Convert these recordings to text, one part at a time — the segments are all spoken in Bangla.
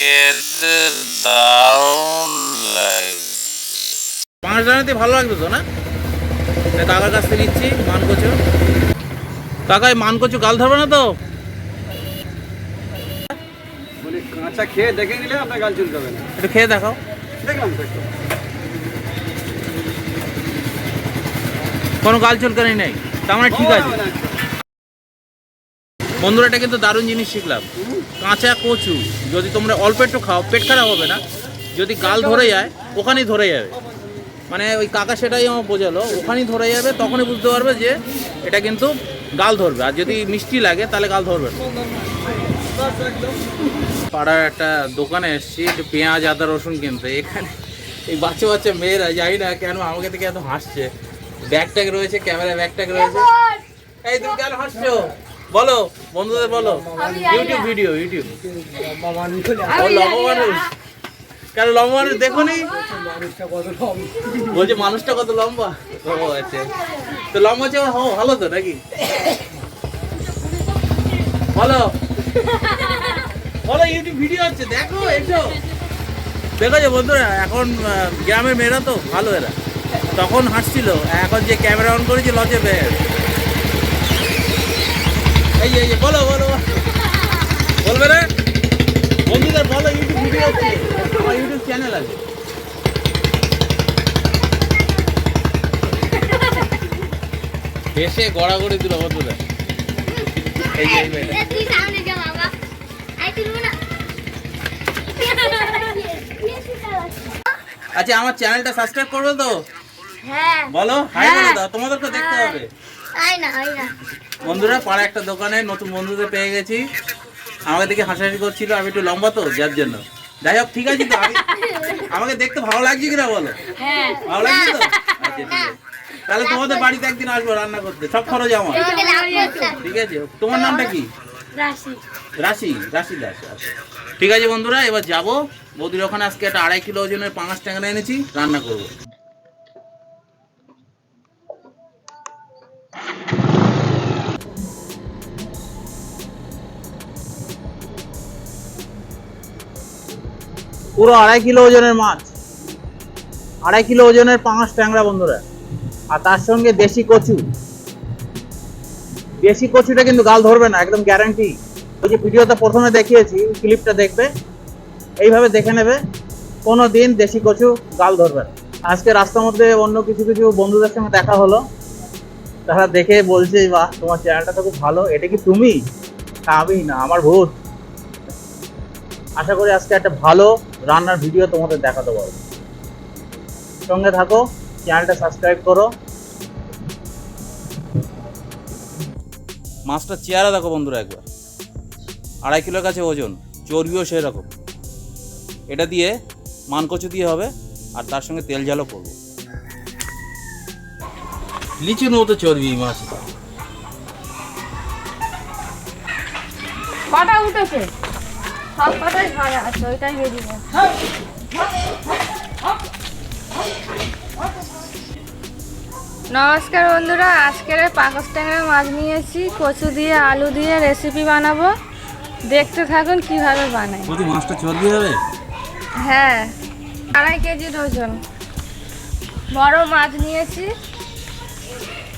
খেতে দারুণ লাগে পাঁচ জানাতে ভালো লাগবে তো না? তাই কাকার কাছ থেকে নিচ্ছি মান কচু কাকা এই মান কচু গাল ধরবে না তো? কাঁচা খেয়ে দেখে নিলে আপনার গাল চুলকাবে না। একটু খেয়ে দেখাও দেখলাম তো একটু। কোনো গাল চুলকানি নেই। তার মানে ঠিক আছে। একটু। বন্ধুরা, এটা কিন্তু দারুণ জিনিস শিখলাম। কাঁচা কচু, যদি তোমরা অল্প একটু খাও, পেট খারাপ হবে না। যদি গাল ধরে যায়, ওখানেই ধরে যাবে। মানে ওই কাকা সেটাই আমার বোঝালো, ওখানেই ধরে যাবে, তখনই বুঝতে পারবে যে এটা কিন্তু গাল ধরবে। আর যদি মিষ্টি লাগে, তাহলে গাল ধরবে পাড়ার একটা দোকানে এসেছি, একটু পেঁয়াজ, আদা, রসুন কিনতে। এখানে এই বাচ্চা বাচ্চা মেয়েরা, জানি না কেন আমাকে থেকে এত হাসছে। ব্যাগ ট্যাগ রয়েছে, ক্যামেরা ব্যাগ ট্যাগ রয়েছে। এই তুমি কেন হাসছো? বলো বন্ধুদের বলো। ইউটিউব ভিডিও ইউটিউব লম্বা মানুষ। কেন লম্বা মানুষ দেখো নি? বলছে মানুষটা কত লম্বা? ও আচ্ছা। তো লম্বা চেয়ে ভালো তো নাকি? বলো। বলো ইউটিউব ভিডিও হচ্ছে দেখো এসো। দেখো যে বন্ধুরা এখন গ্রামের মেয়েরা তো ভালো এরা। তখন হাসছিল এখন যে ক্যামেরা অন করেছে লজে বের এই এই বলো বলো বলবে রে বন্ধুদের বলো ইউটিউব ভিডিও হচ্ছে আমার ইউটিউব চ্যানেল আছে। এসে গড়াগড়ি দিল বন্ধুরা। এই যে এই। সামনে যা বাবা আই তুই না আচ্ছা আমার চ্যানেলটা সাবস্ক্রাইব করবে তো? হ্যাঁ। বলো হাই বলে দাও তোমাদেরকে দেখতে হবে। আই না আই না। বন্ধুরা পাড়া একটা দোকানে নতুন বন্ধুদের পেয়ে গেছি। আমাকে দেখে হাসাহাসি করছিল আমি একটু লম্বা তো যার জন্য। যাই হোক ঠিক আছে তো আমাকে দেখতে ভালো লাগছে কিনা বলো? হ্যাঁ। ভালো লাগছে তো? আচ্ছা ঠিক আছে। তাহলে তোমাদের বাড়িতে একদিন আসব রান্না করতে। সব খরচ আমার। করতে ঠিক আছে তোমার নামটা কি? রাশি। রাশি রাশি দাস আচ্ছা। ঠিক আছে বন্ধুরা এবার যাব। বৌদির ওখানে আজকে একটা আড়াই কিলো ওজনের পাঁচ ট্যাংরা এনেছি রান্না করব। পুরো আড়াই কিলো ওজনের মাছ। আড়াই কিলো ওজনের পাঁচ ট্যাংরা বন্ধুরা। আর তার সঙ্গে দেশি কচু। দেশি কচুটা কিন্তু গাল ধরবে না, একদম গ্যারান্টি ওই যে ভিডিওটা প্রথমে দেখিয়েছি ক্লিপটা দেখবে। এইভাবে দেখে নেবে কোনো দিন দেশি কচু গাল ধরবে না। আজকে রাস্তার মধ্যে অন্য কিছু কিছু বন্ধুদের সঙ্গে দেখা হলো। তারা দেখে বলছে, বাহ, তোমার চ্যানেলটা তো খুব ভালো। এটা কি তুমি? আমি না, আমার ভূত। আশা করি আজকে একটা ভালো রান্নার ভিডিও তোমাদের দেখাতে পারব। সঙ্গে থাকো চ্যানেলটা সাবস্ক্রাইব করো। মাছটা চেয়ারা দেখো বন্ধুরা একবার। আড়াই কিলোর কাছে ওজন চর্বিও সেরকম। এটা দিয়ে মানকচু দিয়ে হবে আর তার সঙ্গে তেল ঝালও করব। লিচুর মতো চর্বি মাছ। কটা উঠেছে? সব কটাই ঘরে আছে ওইটাই বেরিয়ে নমস্কার বন্ধুরা আজকের পাকস ট্যাংরা মাছ নিয়েছি কচু দিয়ে আলু দিয়ে রেসিপি বানাবো। দেখতে থাকুন কীভাবে বানাই। মাছটা চর্বি হবে? হ্যাঁ আড়াই কেজির ওজন বড় মাছ নিয়েছি।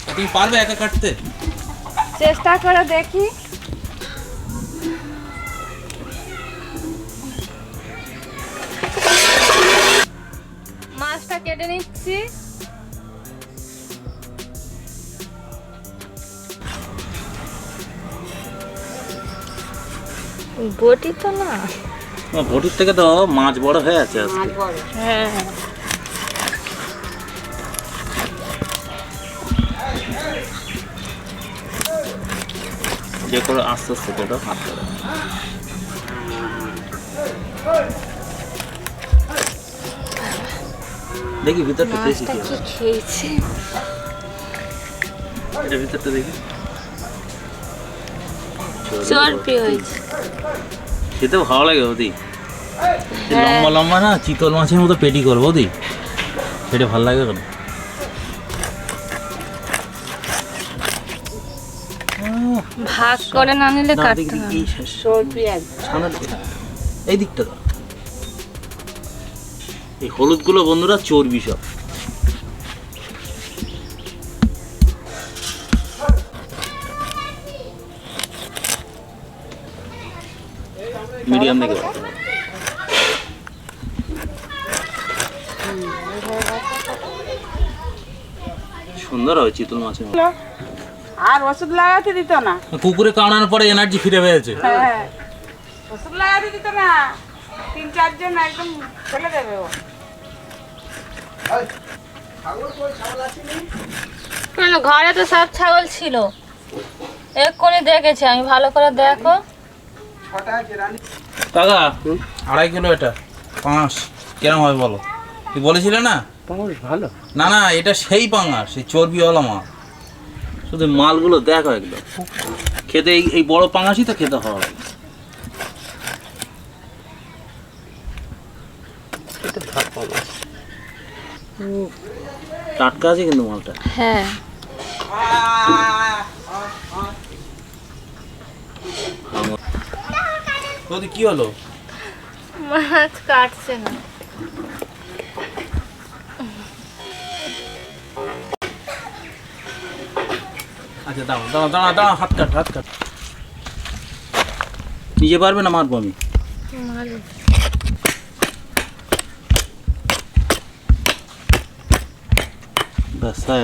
তুমি পারবে একা কাটতে? চেষ্টা করে দেখি। কেটে নিচ্ছি। বটি তো না। বটির থেকে তো মাছ বড় হয়ে আছে হ্যাঁ। যে করে আস্তে আস্তে কেটো হাত করে দেখি ভিতরটা মাছটা কি খেয়েছে? এটা ভিতরটা দেখি। চর্বি হয়েছে। খেতে ভালো লাগে ওদি। লম্বা লম্বা না চিতল মাছের মতো পেটি করব ওদি। সেটা ভালো লাগে কেন ভাগ করে না নিলে কাটতে হবে। এই দিকটা এই হলুদগুলো বন্ধুরা চর্বি সব। মিডিয়াম দেখে সুন্দর হয় চিতল মাছের। আর ওষুধ লাগাতে দিত না। কুকুরে কামড়ানোর পরে এনার্জি ফিরে পেয়েছে। হ্যাঁ। ওষুধ লাগাতে দিত না। তিন চারজন একদম ফেলে দেবে ও। ঘরে তো সব ছাগল ছিল। এক্ষুনি দেখেছি আমি ভালো করে দেখো। কাকা আড়াই কিলো এটা পাঁচ কেরম হবে বলো? তুই বলেছিলে না? পাঙাশ ভালো। না না এটা সেই পাঙাশ সেই চর্বিওয়ালা মাছ শুধু মালগুলো দেখো একদম। খেতে এই এই বড় পাঙাশই তো খেতে হবে এটা ভাত পাঙাশ টাটকা আছে কিন্তু মালটা। হ্যাঁ। তোদের কি হলো? মাছ কাটছে না। আচ্ছা দাঁড়া দাঁড়া দাঁড়া দাঁড়া হাত কাট হাত কাট। নিজে পারবে না মারবো আমি? ব্যাস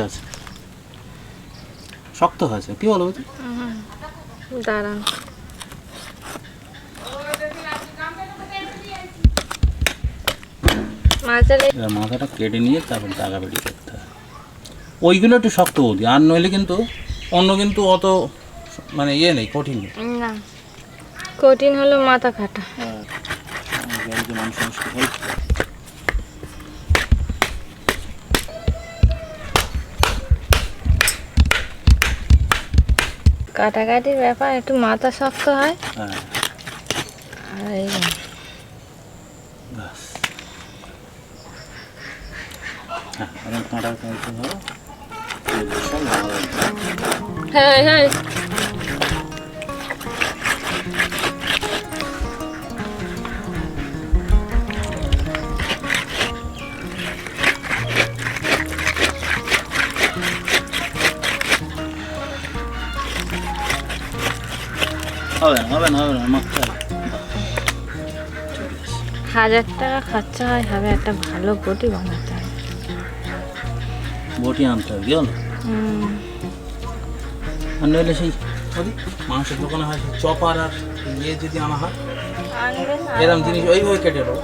আছে। শক্ত হয়েছে। কি বলো এবার মাথাটা কেটে নিয়ে তারপর দাগা বেরিয়ে করতে হয়। ওইগুলো একটু শক্ত বৌদি আর নইলে কিন্তু অন্য কিন্তু অত মানে ইয়ে নেই কঠিন না কঠিন হলো মাথা কাটা। মানুষ কাটাকাটির ব্যাপার একটু মাথা শক্ত হয়। হ্যাঁ। আর এই হ্যাঁ। হ্যাঁ। হবে না হবে না হবে না মাখতে হবে হাজার টাকা খরচা হয় হবে একটা ভালো বটি বানাতে হবে বটি আনতে হবে কি হলো আর নইলে সেই মাংসের দোকানে হয় চপার আর ইয়ে যদি আনা হয় এরকম জিনিস ওইভাবে কেটে দেবো।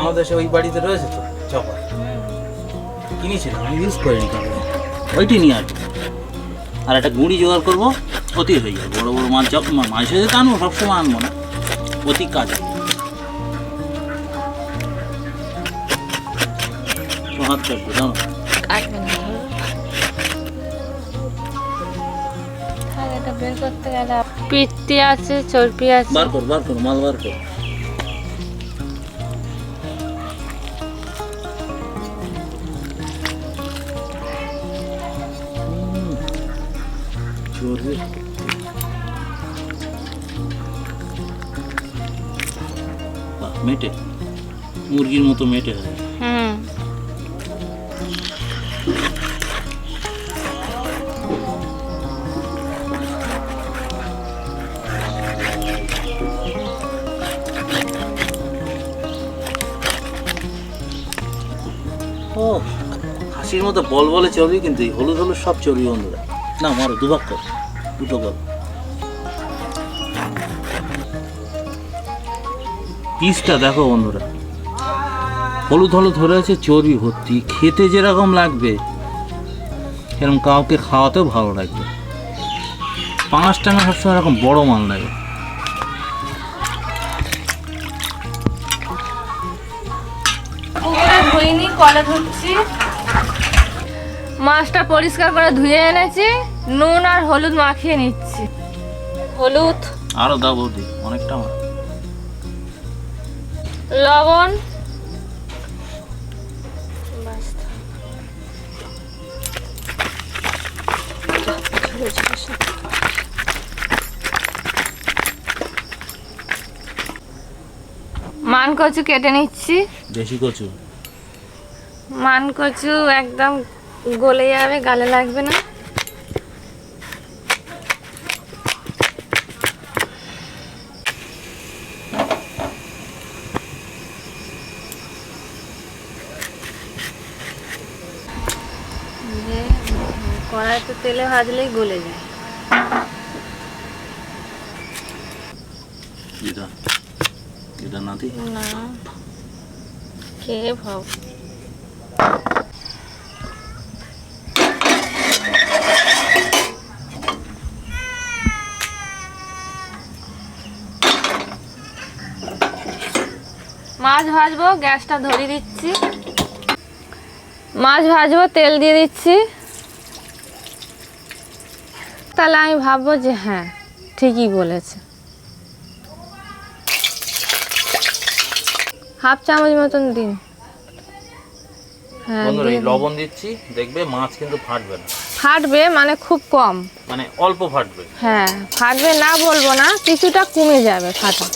আমাদের সে ওই বাড়িতে রয়েছে তো চপার। কিনেছিলাম আমি ইউজ করিনি ওইটি নিয়ে আসব। আর একটা গুঁড়ি জোগাড় করব অতি হয়ে যাবে। বড়ো বড়ো মাছ যখন মাছ হয়ে যেতে আনব সবসময় আনব না। অতি কাজ। হাত কাটবো জানো? পিত্তি আছে চর্বি আছে। বার কর বার কর মাল বার কর। বাহ, মেটে মুরগির মতো মেটে হয় হুম হাসির মতো বল বলে চর্বি কিন্তু এই হলুদ হলুদ সব চর্বি বন্ধুরা। না মারো দুভাগ কর। দুটো কর পিসটা দেখো বন্ধুরা। হলুদ হলুদ ধরে আছে চর্বি ভর্তি। খেতে যেরকম লাগবে সেরকম কাউকে খাওয়াতেও ভালো লাগবে। পাঁচ টাকা সবসময় এরকম বড় মাল লাগে। মাছটা পরিষ্কার করে ধুয়ে এনেছি। নুন আর হলুদ মাখিয়ে নিচ্ছি। হলুদ। আরও দাও বৌদি অনেকটা লবণ। মান কচু কেটে নিচ্ছি। দেশি কচু? মান কচু একদম গলে যাবে গালে লাগবে না যে কড়াইতে তেলে ভাজলেই গলে যায়। এটা এটা না দি? না। খেয়ে ভাব? মাছ ভাজবো গ্যাসটা ধরিয়ে দিচ্ছি। মাছ ভাজবো তেল দিয়ে দিচ্ছি। তাহলে আমি ভাববো যে হ্যাঁ ঠিকই বলেছে। হাফ চামচ মতন দিন। হ্যাঁ বন্ধুরা এই লবণ দিচ্ছি দেখবে মাছ কিন্তু ফাটবে না। ফাটবে মানে খুব কম। মানে অল্প ফাটবে। হ্যাঁ ফাটবে না বলব না কিছুটা কমে যাবে ফাটা।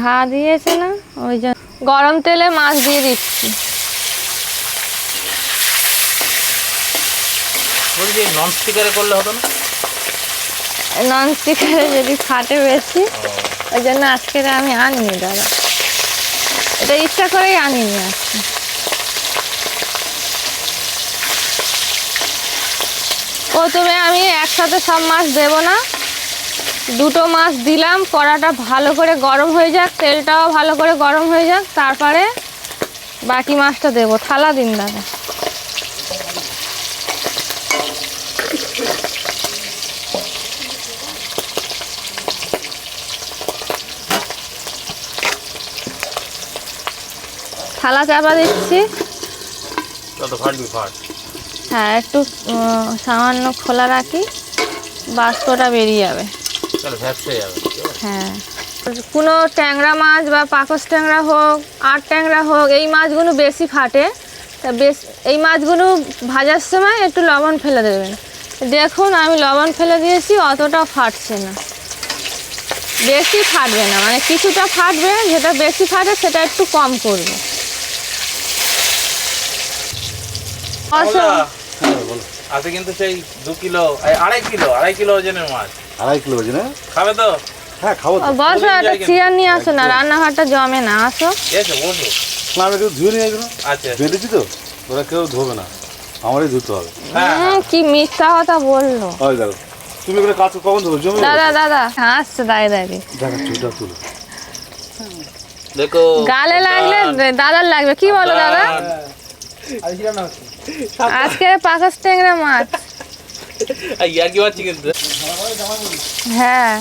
ঘা দিয়েছে না? ওই জন্য গরম তেলে মাছ দিয়ে দিচ্ছি। বলছি নন স্টিকারে করলে হতো না? নন স্টিকারে যদি ফাটে বেশি ওই জন্য আজকে আমি আনিনি দাদা। এটা ইচ্ছা করেই আনিনি আজকে। প্রথমে আমি একসাথে সব মাছ দেব না। দুটো মাছ দিলাম কড়াটা ভালো করে গরম হয়ে যাক তেলটাও ভালো করে গরম হয়ে যাক তারপরে বাকি মাছটা দেবো। থালা দিন দাদা। থালা চাপা দিচ্ছি। হ্যাঁ একটু সামান্য খোলা রাখি বাষ্পটা বেরিয়ে যাবে। যাবে। হ্যাঁ। কোনো ট্যাংরা মাছ বা পাকস ট্যাংরা হোক আর ট্যাংরা হোক এই মাছগুলো বেশি ফাটে। তা বেশ এই মাছগুলো ভাজার সময় একটু লবণ ফেলে দেবেন। দেখুন আমি লবণ ফেলে দিয়েছি অতটা ফাটছে না। বেশি ফাটবে না মানে কিছুটা ফাটবে যেটা বেশি ফাটে সেটা একটু কম করবে। আছে কিন্তু সেই দু কিলো আড়াই কিলো আড়াই কিলো ওজনের মাছ। আড়াই কিলো বাজে না খাবে তো? হ্যাঁ খাব ও, বসো একটা চেয়ার নিয়ে আসো না রান্নাঘরটা জমে না আসো। এসো বসো। না আমি একটু ধুয়ে নিয়ে আসব আচ্ছা। বেঁধেছি তো ওরা কেউ ধোবে না। আমারই ধুতে হবে। হ্যাঁ কি মিথ্যা কথা বলল। ওই দেখো তুমি এখানে কাজ কখন ধরো জমি দাদা দাদা হাসছে দাঁড়িয়ে দাঁড়িয়ে। দেখা চুলটা তুলো। দেখো গালে লাগলে দাদার লাগবে। কি বলো দাদা? আজকে পাকাস ট্যাংরা মাছ। ইয়া কি মাছ কিন্তু? হ্যাঁ।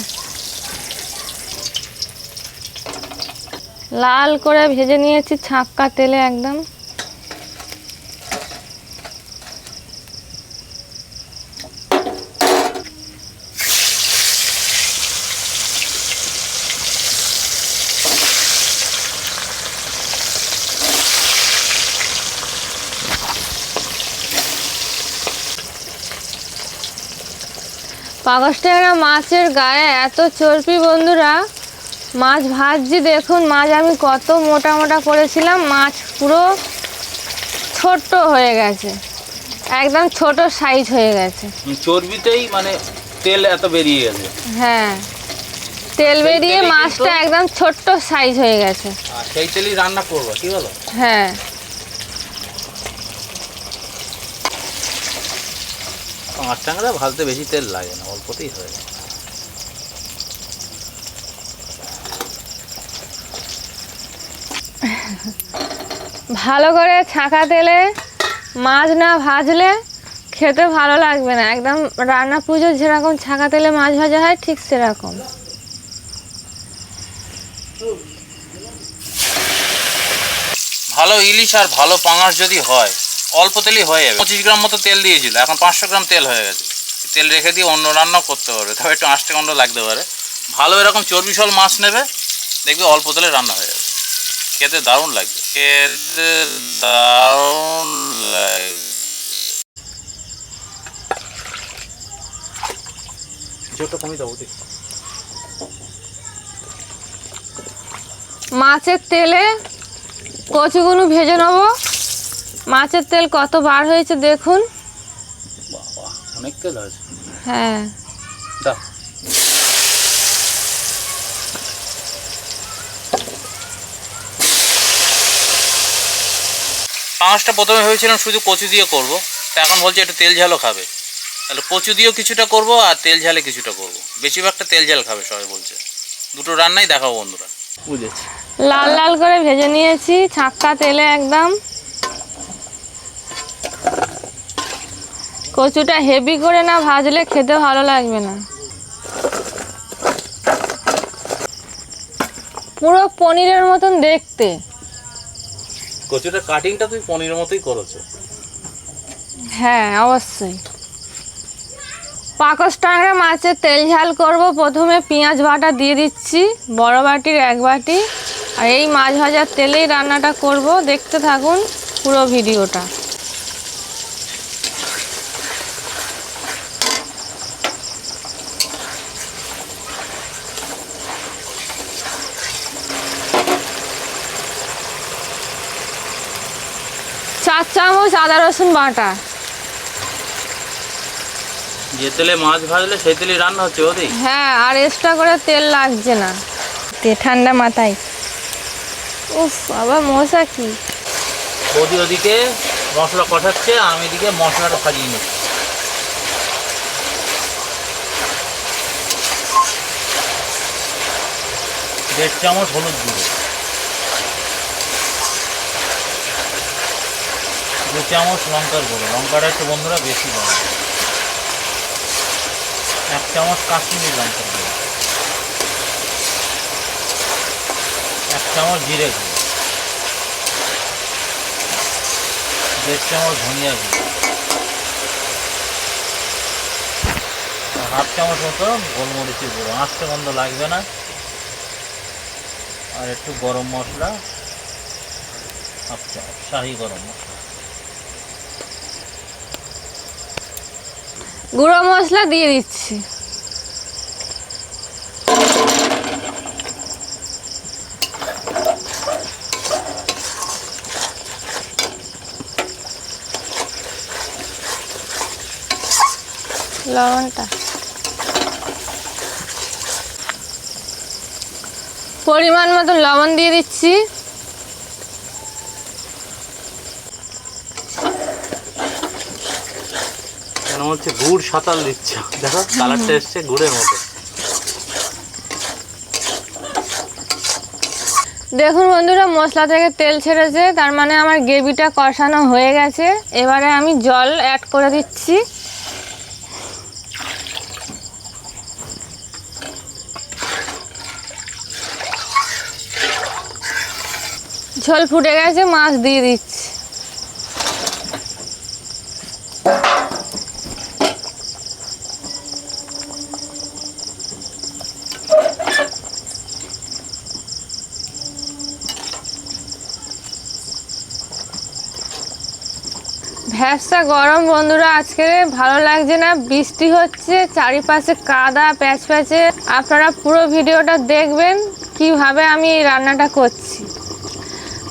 লাল করে ভেজে নিয়েছি ছাক্কা তেলে একদম। পাকস ট্যাংরা মাছের গায়ে এত চর্বি বন্ধুরা। মাছ ভাজছি দেখুন মাছ আমি কত মোটা মোটা করেছিলাম মাছ পুরো ছোট্ট হয়ে গেছে। একদম ছোট সাইজ হয়ে গেছে। চর্বিতেই মানে তেল এত বেরিয়ে গেছে। হ্যাঁ তেল বেরিয়ে মাছটা একদম ছোট্ট সাইজ হয়ে গেছে। সেই তেলই রান্না করব কি বলো? হ্যাঁ। পাঁচ ভাজতে বেশি তেল লাগে না। অল্পতেই হয়ে যায় ভালো করে ছাঁকা তেলে মাছ না ভাজলে খেতে ভালো লাগবে না। একদম রান্না পুজো যেরকম ছাঁকা তেলে মাছ ভাজা হয় ঠিক সেরকম। ভালো ইলিশ আর ভালো পাঙাশ যদি হয় অল্প তেলই হয়ে যাবে। পঁচিশ গ্রাম মতো তেল দিয়েছিল এখন পাঁচশো গ্রাম তেল হয়ে গেছে। তেল রেখে দিয়ে অন্য রান্না করতে পারবে তবে একটু আঁচটা কণ্ড লাগতে পারে। ভালো এরকম চর্বি সল মাছ নেবে দেখবে অল্প তেলে রান্না হয়ে যাবে। খেতে দারুণ লাগবে। খেতে দারুণ মাছের তেলে কচুগুলো ভেজে নেব। মাছের তেল কত বার হয়েছে দেখুন। অনেক তেল আছে। হ্যাঁ। দাও। পাঁচটা প্রথমে ভেবেছিলাম শুধু কচু দিয়ে করব তা এখন বলছে একটু তেল ঝালও খাবে। তাহলে কচু দিয়েও কিছুটা করব আর তেল ঝালে কিছুটা করব। বেশিরভাগটা তেল ঝাল খাবে সবাই বলছে। দুটো রান্নাই দেখাবো বন্ধুরা। বুঝেছি। লাল লাল করে ভেজে নিয়েছি ছাক্কা তেলে একদম। কচুটা হেভি করে না ভাজলে খেতে ভালো লাগবে না। পুরো পনিরের মতন দেখতে। কচুটা কাটিংটা তুই পনিরের মতোই করেছ। হ্যাঁ অবশ্যই। পাকস টাংরা মাছের তেল ঝাল করব। প্রথমে পেঁয়াজ বাটা দিয়ে দিচ্ছি বড় বাটির এক বাটি। আর এই মাছ ভাজার তেলেই রান্নাটা করব। দেখতে থাকুন পুরো ভিডিওটা। চামচ আদা রসুন বাটা। যে তেলে মাছ ভাজলে সেই তেলেই রান্না হচ্ছে ওদিক হ্যাঁ আর এক্সট্রা করে তেল লাগছে না। তে ঠান্ডা মাথায়। উফ আবার মশা কি? বৌদি ওদিকে মশলা কষাচ্ছে আমি এদিকে মশলাটা সাজিয়ে নিচ্ছি। দেড় চামচ হলুদ গুঁড়ো। চামচ লঙ্কার গুঁড়ো। লঙ্কাটা একটু বন্ধুরা বেশি দেয় এক চামচ কাশ্মীরি লঙ্কার গুঁড়ো। এক চামচ জিরে গুঁড়ো। দেড় চামচ ধনিয়া গুঁড়ো। হাফ চামচ মতো গোলমরিচের গুঁড়ো। আঁচটা গন্ধ লাগবে না। আর একটু গরম মশলা, হাফ চামচ, শাহি গরম মশলা। গুঁড়ো মশলা দিয়ে দিচ্ছি। লবণটা। পরিমাণ মতো লবণ দিয়ে দিচ্ছি। হচ্ছে গুড় সাঁতাল দিচ্ছে দেখো, কালারটা এসছে গুড়ের মতো। দেখুন বন্ধুরা, মশলা থেকে তেল ছেড়েছে, তার মানে আমার গ্রেভিটা কষানো হয়ে গেছে। এবারে আমি জল অ্যাড করে দিচ্ছি। ঝোল ফুটে গেছে, মাছ দিয়ে দিচ্ছি। ভ্যাসটা গরম, বন্ধুরা। আজকে ভালো লাগছে না, বৃষ্টি হচ্ছে, চারিপাশে কাদা প্যাচ প্যাচে আপনারা পুরো ভিডিওটা দেখবেন, কীভাবে আমি এই রান্নাটা করছি।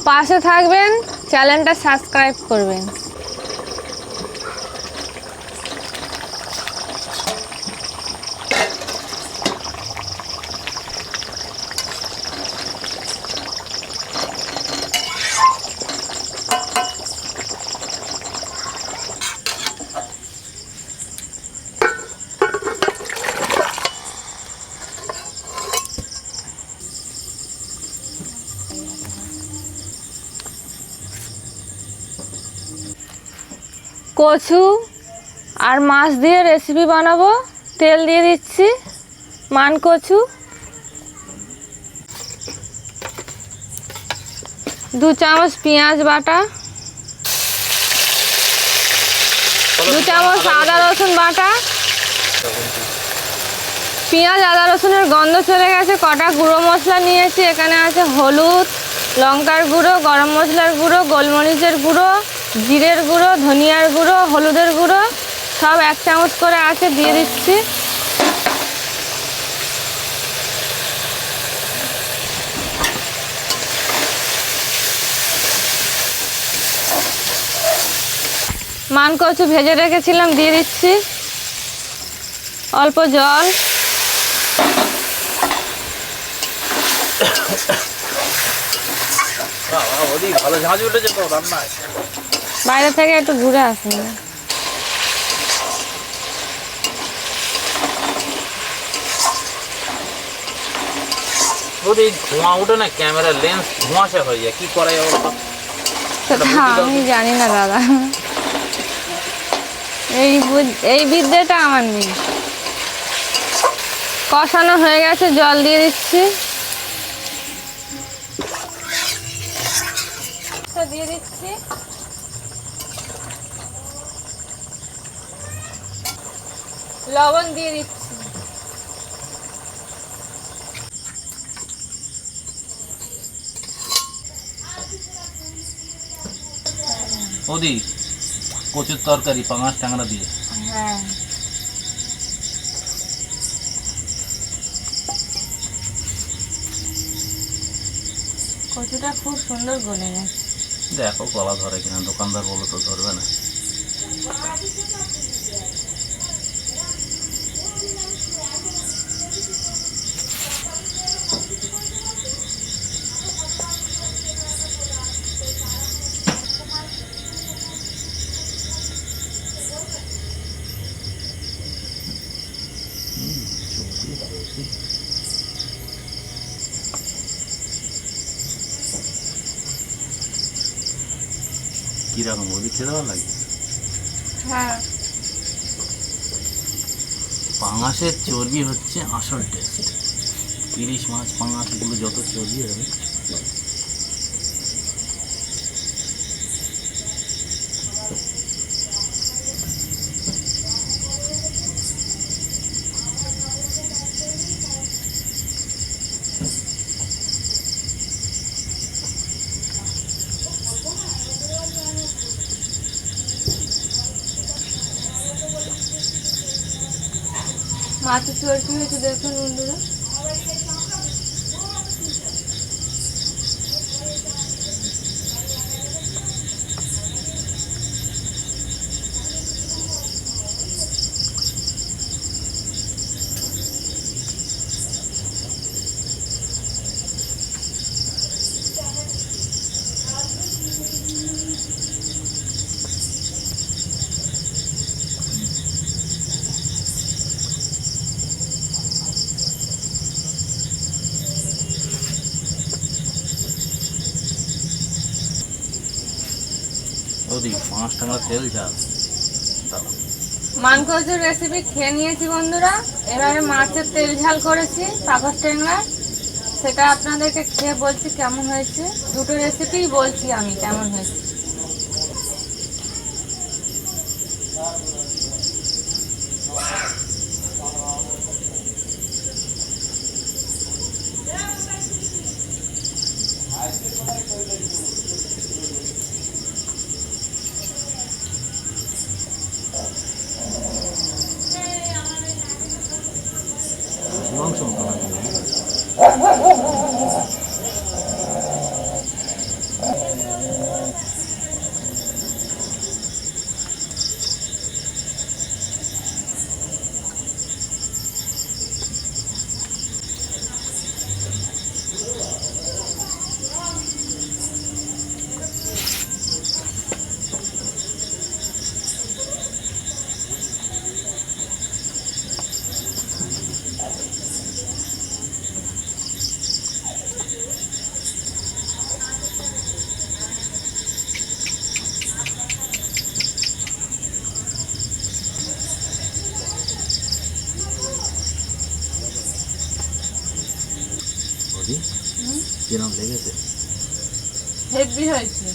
পাশে থাকবেন, চ্যানেলটা সাবস্ক্রাইব করবেন। কচু আর মাছ দিয়ে রেসিপি বানাবো। তেল দিয়ে দিচ্ছি, মান কচু। দু চামচ পেঁয়াজ বাটা। দু চামচ আদা রসুন বাটা। পেঁয়াজ, আদা রসুনের গন্ধ চলে গেছে, কটা গুঁড়ো মশলা নিয়েছি। এখানে আছে হলুদ, লঙ্কার গুঁড়ো, গরম মশলার গুঁড়ো, গোলমরিচের গুঁড়ো। জিরের গুঁড়ো, ধনিয়ার গুঁড়ো, হলুদের গুঁড়ো, সব এক চামচ করে আছে, দিয়ে দিচ্ছি। মান কচু ভেজে রেখেছিলাম, দিয়ে দিচ্ছি। অল্প জল। ভালো ঝাঁজ উঠেছে তো রান্নায়। বাইরে থেকে একটু ঘুরে আসুন। ধোঁয়া না ক্যামেরার লেন্স ধোঁয়াশা হয়ে যায় কি করা যাবে সেটা আমি জানি না দাদা। এই এই বিদ্যাটা আমার নেই। কষানো হয়ে গেছে জল দিয়ে দিচ্ছি তো দিয়ে দিচ্ছি লবণ দিয়ে দিচ্ছি। বৌদি কচুর তরকারি পাঙাশ টাংরা দিয়ে। হ্যাঁ। কচুটা খুব সুন্দর গলে গেছে। দেখো গলা ধরে কিনা দোকানদার বলো তো ধরবে না কীরকম বৌদি খেতে ভালো লাগে? হ্যাঁ। পাঙাশের চর্বি হচ্ছে আসল টেস্ট ইলিশ মাছ পাঙাশ এগুলো যত চর্বি হবে মাছের চর্বি হয়েছে দেখুন বন্ধুরা বৌদি পাঁচ টাকা তেল ঝাল। মানকচুর রেসিপি খেয়ে নিয়েছি বন্ধুরা। এবারে মাছের তেল ঝাল করেছি পাকস ট্যাংরা। সেটা আপনাদেরকে খেয়ে বলছি কেমন হয়েছে। দুটো রেসিপিই বলছি আমি কেমন হয়েছে মাংস মতো লাগে। বৌদি কিরম লেগেছে। হেভি হয়েছে।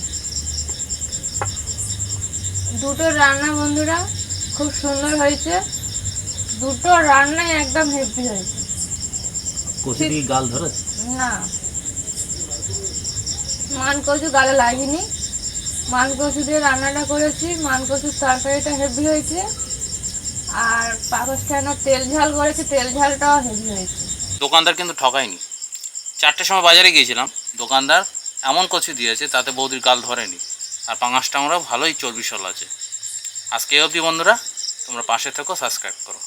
দুটো রান্না বন্ধুরা খুব সুন্দর হয়েছে। দুটো রান্নাই একদম হেভি হয়েছে। গাল ধরেছে? না। মান কচু গালে লাগেনি। মান কচু দিয়ে রান্নাটা করেছি। মান কচুর তরকারিটা হেভি হয়েছে। আর পাকস্থানের তেল ঝাল করেছি তেল ঝালটাও হেভি হয়েছে। দোকানদার কিন্তু ঠকায়নি। চারটের সময় বাজারে গিয়েছিলাম, দোকানদার এমন কচু দিয়েছে তাতে বৌদির গাল ধরেনি। আর পাঙাশ আমরা ভালোই চর্বি সল আছে। আজকে অবধি বন্ধুরা, তোমরা পাশে থেকো, সাবস্ক্রাইব করো।